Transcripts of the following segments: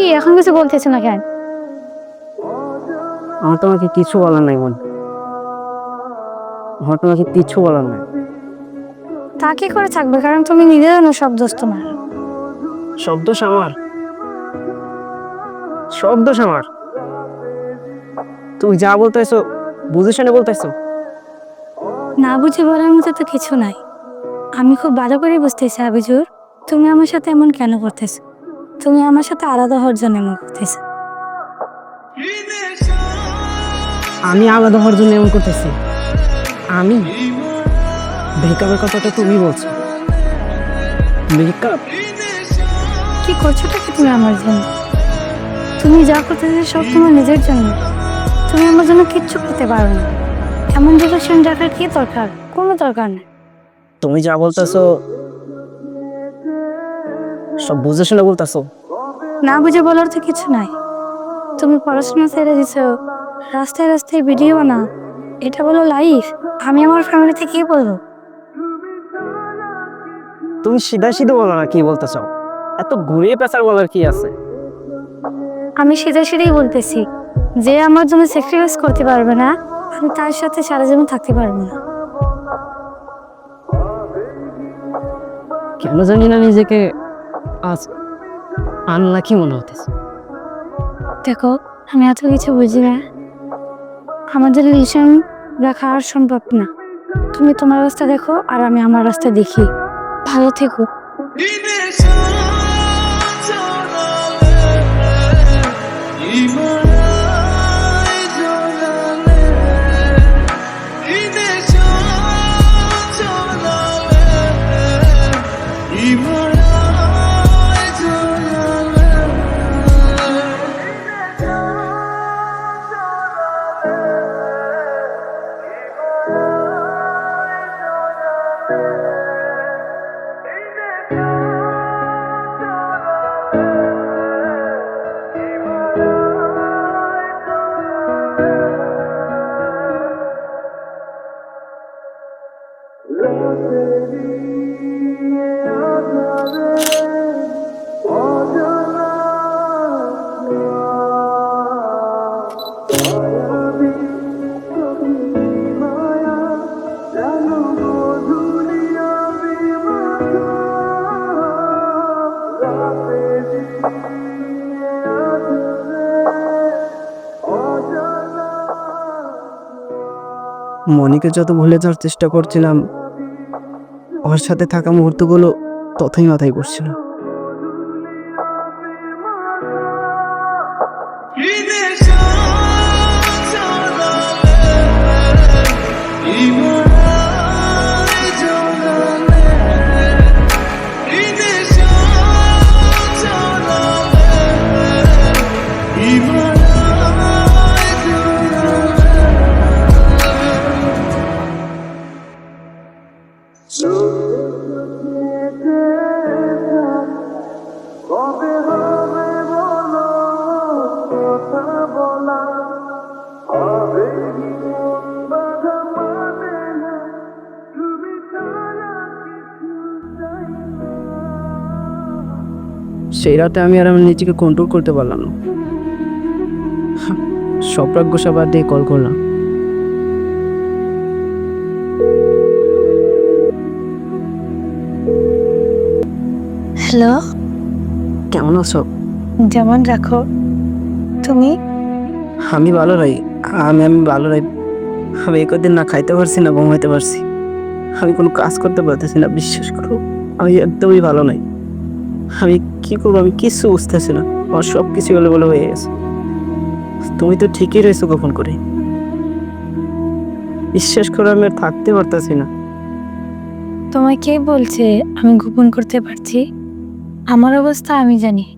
কি? এখন কিছু বলতেছ না কেন? আমার তোমাকে কিছু বলার নাই মন আমার তোমাকে কিছু বলার নাই। তা কি করে থাকবে? কারণ তুমি নিজে জানো সব দোষ তোমার। সব দোষ আমার। সব দোষ আমার। তুমি যা বলতেছো বুঝে শুনে বলতেছো। না বুঝে বলার মতো তো কিছু নাই। আমি খুব ভালো করে বুঝতেছি আবিজুর। তুমি আমার সাথে এমন কেন করতেছো? তুমি আমার সাথে আলাদা হওয়ার জন্য এমন করতেছো। আমি আলাদা হওয়ার জন্য এমন করতেছি। আমি? ব্রেকআপের কথাটা তুমি বলছো। ব্রেকআপ কি করছোটা কি তুমি আমার জন্য? তুমি যা করতেছো সব তোমার নিজের জন্য। তুমি আমার জন্য কিচ্ছু করতে পারো না। এমন রিলেশন রাখার কি দরকার? কোনো দরকার নেই তুমি যা বলতেছো সব বুঝে শুনে বলতেছো? না বুঝে বলার তো কিছু নাই। তুমি পড়াশোনা ছেড়ে দিছো রাস্তায় রাস্তায় ভিডিও না এটা বলো লাইফ আমি আমার ফ্যামিলিতে কি বলব? তুমি সিধা সিধা বলো না কি বলতে চাও? এত ঘুরিয়ে পেঁচার বলার কি আছে? আমি সিধা সিধেই বলতেছি যে আমার জন্য স্যাক্রিফাইস করতে পারবে না আমি তার সাথে সারা জীবন থাকতে পারব না। কেন জানি না নিজেকে আজ আনলাকি মনে হতেছে। দেখো আমি এত কিছু বুঝি না। আমাদের রিলেশন রাখা আর সম্ভব না। তুমি তোমার রাস্তা দেখো আর আমি আমার রাস্তা দেখি। ভালো থেকো। মনিকে যত ভুলে যাওয়ার চেষ্টা করছিলাম ওর সাথে থাকা মুহূর্তগুলো ততই মাথায় পড়ছিল। সেই রাতে আমি আর আমার নিজেকে কন্ট্রোল করতে পারলাম না। সব রাগ্যসা বাদ দিয়ে কল করলাম। হ্যালো কেমন আছো? যেমন রাখো। তুমি? আমি ভালো রাই আমি আমি ভালো রাই আমি এই কদিন না খাইতে পারছি না ঘুমাইতে পারছি। আমি কোনো কাজ করতে পারতেছি না বিশ্বাস করো। আমি একদমই ভালো নাই। আমি কি করব? আমি কিচ্ছু বুঝতেছি না। আমার সব কিছু বলে বলে হয়ে গেছে। তুমি তো ঠিকই রয়েছো গোপন করে। বিশ্বাস করো আমি আর থাকতে পারতেছি না। তোমায় কে বলছে আমি গোপন করতে পারছি? আমার অবস্থা আমি জানি।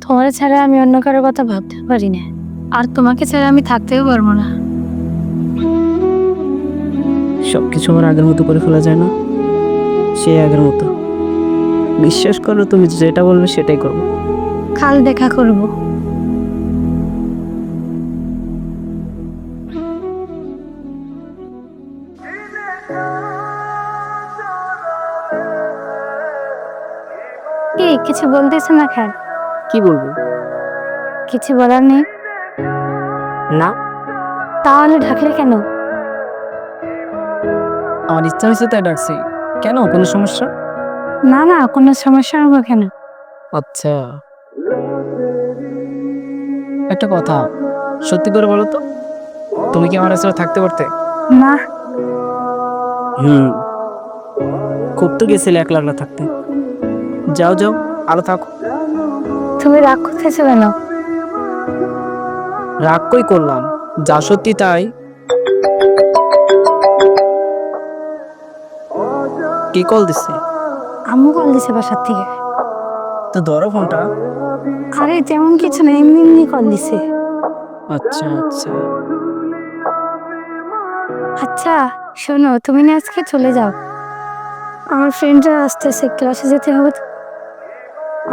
তোমার ছাড়া আমি অন্য কারও কথা ভাবতে পারি না। আর তোমাকে ছাড়া আমি থাকতেও পারব না। সব কিছু আমার আগের মতো করে ফেলা যায় না। সেই আগের মতো। বিশ্বাস করো তুমি যেটা বলবে সেটাই করব। কাল দেখা করব। কি কিছু বলতেছে না কেন কি বলব? কিছু বলার নেই? না। তাহলে ঢাকলে কেন? আমার ইচ্ছা হয়েছে তাই ডাকছি। কেন? কোনো সমস্যা? না না কোনো সমস্যা হবে কেন? আচ্ছা। একটা কথা সত্যি করে বলো তো তুমি কি আমার আসলে থাকতে পারতে? না। হুম। খুব তো গেছিলে একলা একলা থাকতে। যাও যাও আরও থাকো। তুমি রাগ করতেছো কেন? রাগ কই করলাম যা সত্যি তাই। কি কল দিচ্ছে আম্মু কল দিছে বাসার থেকে। তো ধরো ফোনটা। আরে তেমন কিছু না এমনি এমনি কল দিছে। আচ্ছা আচ্ছা। আচ্ছা শোনো তুমি না আজকে চলে যাও। আমার ফ্রেন্ডরা আসতেছে ক্লাসে যেতে হবে।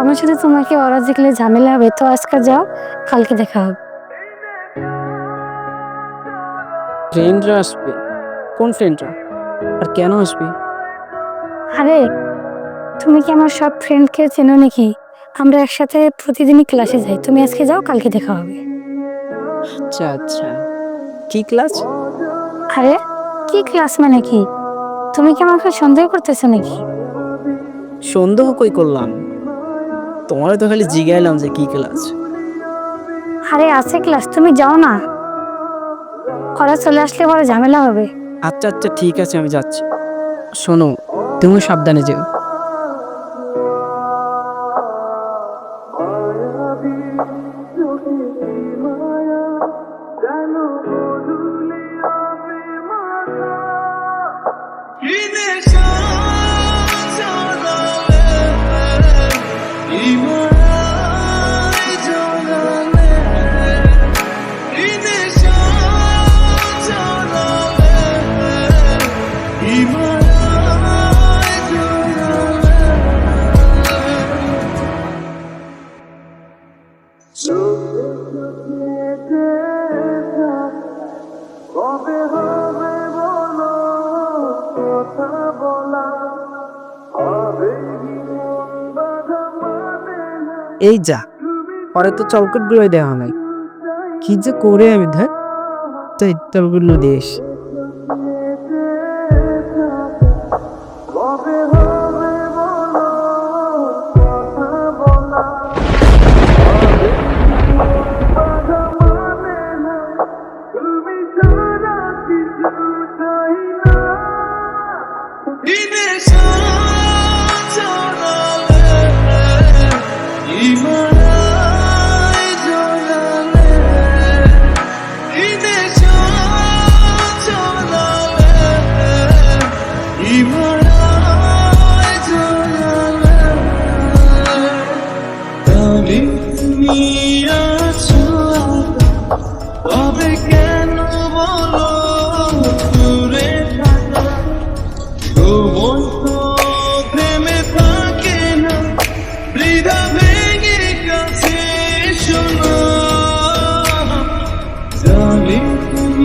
আমার সাথে তোমাকে ওরা দেখলে ঝামেলা হবে তো আজকে যাও কালকে দেখা হবে। ফ্রেন্ডরা আসবে? কোন ফ্রেন্ডরা আর কেন আসবে? আরে তুমি কি আমার সব ফ্রেন্ডকে চেনো নাকি? আমরা একসাথে প্রতিদিনই ক্লাসে যাই। তুমি আজকে যাও কালকে দেখা হবে। আচ্ছা আচ্ছা। কি ক্লাস আরে কি ক্লাস মানে কি? তুমি কি আমাকে সন্দেহ করতেছো নাকি? সন্দেহ কই করলাম? তোমার তো খালি জিগাইলাম যে কি ক্লাস আরে আছে ক্লাস তুমি যাও না। ওরা চলে আসলে বড় ঝামেলা হবে। আচ্ছা আচ্ছা ঠিক আছে আমি যাচ্ছি। শোনো তুমি সাবধানে যেও। এই যা, পরে তো চলকট গুলোই দেওয়া নাই কি যে করে আমি ধর, তাই দিয়ে দেশ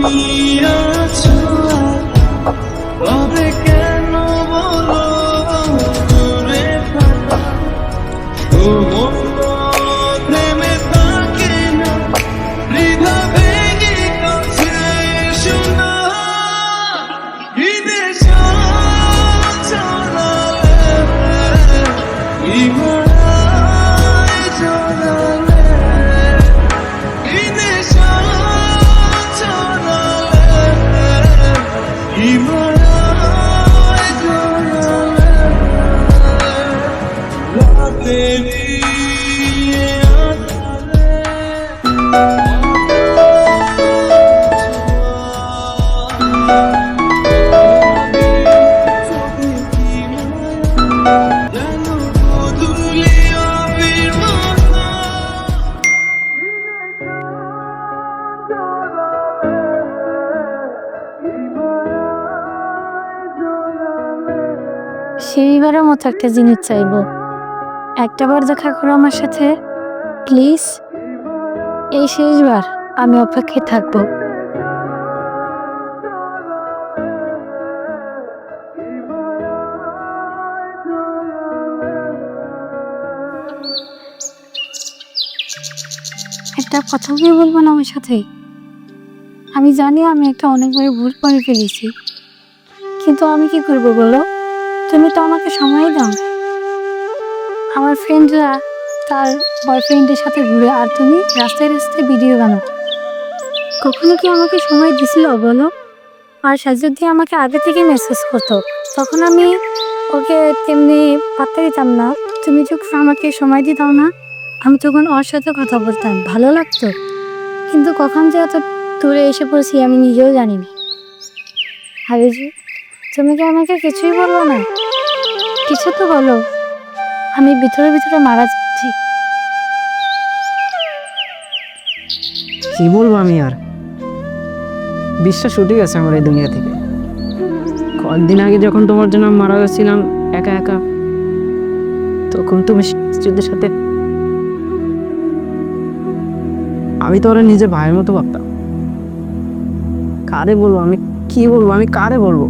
Freedom. সেইবারের মতো একটা জিনিস চাইব। একটা বার দেখা করো আমার সাথে। প্লিজ। এই শেষবার আমি অপেক্ষায় থাকব। কথা কি বলব না আমার সাথে? আমি জানি আমি একটা অনেক বড় ভুল করে ফেলেছি। কিন্তু আমি কি করব বলো? তুমি তো আমাকে সময় দাও। আমার ফ্রেন্ডরা তার বয়ফ্রেন্ডের সাথে ঘুরে আর তুমি রাস্তায় রাস্তায় ভিডিও বানাও। কখনো কি আমাকে সময় দিছিল বলো? আর যদি আমাকে আগে থেকে মেসেজ করতো, তখন আমি ওকে তেমনি পাত্তা দিতাম না। তুমি যখন আমাকে সময় দিতাম না আমি তখন ওর সাথে কথা বলতাম, ভালো লাগতো। কিন্তু কখন যে এত দূরে এসে পড়ছি আমি নিজেও জানি না হাবিজি তুমি কি আমাকে কিছুই বলল না? কিছু তো বলো। আমি ভিতরে ভিতরে মারা যাচ্ছি। কি বলব আমি আর? বিশ্বাস উঠে গেছে আমার এই দুনিয়া থেকে। কয়েকদিন আগে যখন তোমার জন্য মারা গেছিলাম একা একা, তখন তুমি স্ত্রীদের সাথে আমি তো ওরা নিজের ভাইয়ের মতো ভাবতাম। কারে বলব? আমি কি বলব? আমি কারে বলব?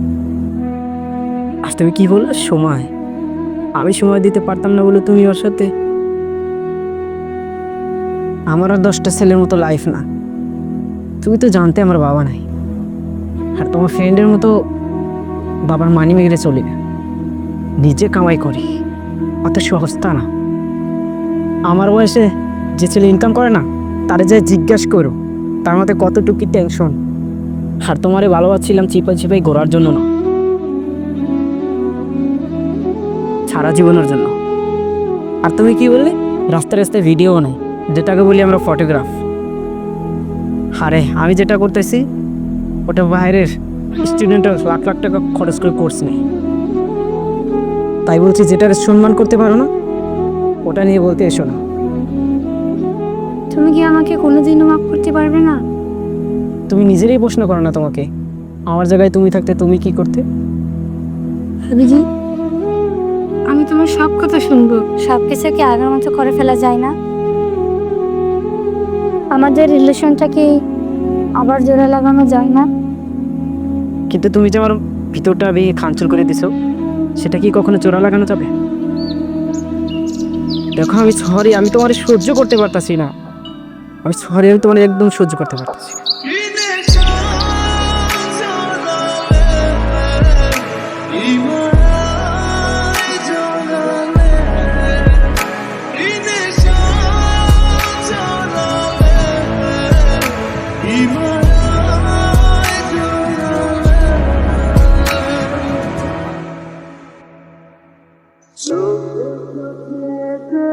আজ তুমি কি বললে? সময়। আমি সময় দিতে পারতাম না বলে তুমি ওর সাথে। আমার আর দশটা ছেলের মতো লাইফ না। তুমি তো জানতে আমার বাবা নাই। আর তোমার ফ্রেন্ডের মতো বাবার মানি মেঘরে চলি না। নিজে কামাই করি। অত সহজতা না। আমার বয়সে যে ছেলে ইনকাম করে না তারে যে জিজ্ঞেস করো, তার মধ্যে কতটুকু টেনশন আর তোমারে ভালোবাসছিলাম চিপাই চিপাই ঘোরার জন্য না। সারা জীবনের জন্য। আর তুমি কি বললে? রাস্তায় রাস্তায় ভিডিও নাই যেটাকে বলি আমরা ফটোগ্রাফ আরে, আমি যেটা করতেছি, ওটা বাইরের স্টুডেন্টের লাখ লাখ টাকা খরচ করে কোর্স নেই তাই বলছি, যেটার সম্মান করতে পারো না, ওটা নিয়ে বলতে এসো না। তুমি কি আমাকে কোনোদিনও মাফ করতে পারবে না? তুমি নিজেরই প্রশ্ন করো না তোমাকে। আমার জায়গায় তুমি থাকতে তুমি কি করতে? হাবিজি আমি তোমার সব কথা শুনব। সব কিছু কি আগের মতো করে ফেলা যায় না? আমাদের রিলেশনটা কি আবার জোড়া লাগানো যায় না? কিন্তু তুমি যে আমার ভিতরটা ভেঙে খাঞ্চল করে দিছো সেটা কি কখনো চোরা লাগানো যাবে? দেখো আমি সরি আমি তোমার সহ্য করতে পারতাছি না। আমি সরি আমি তোমার একদম সহ্য করতে পারতাছি না। কবে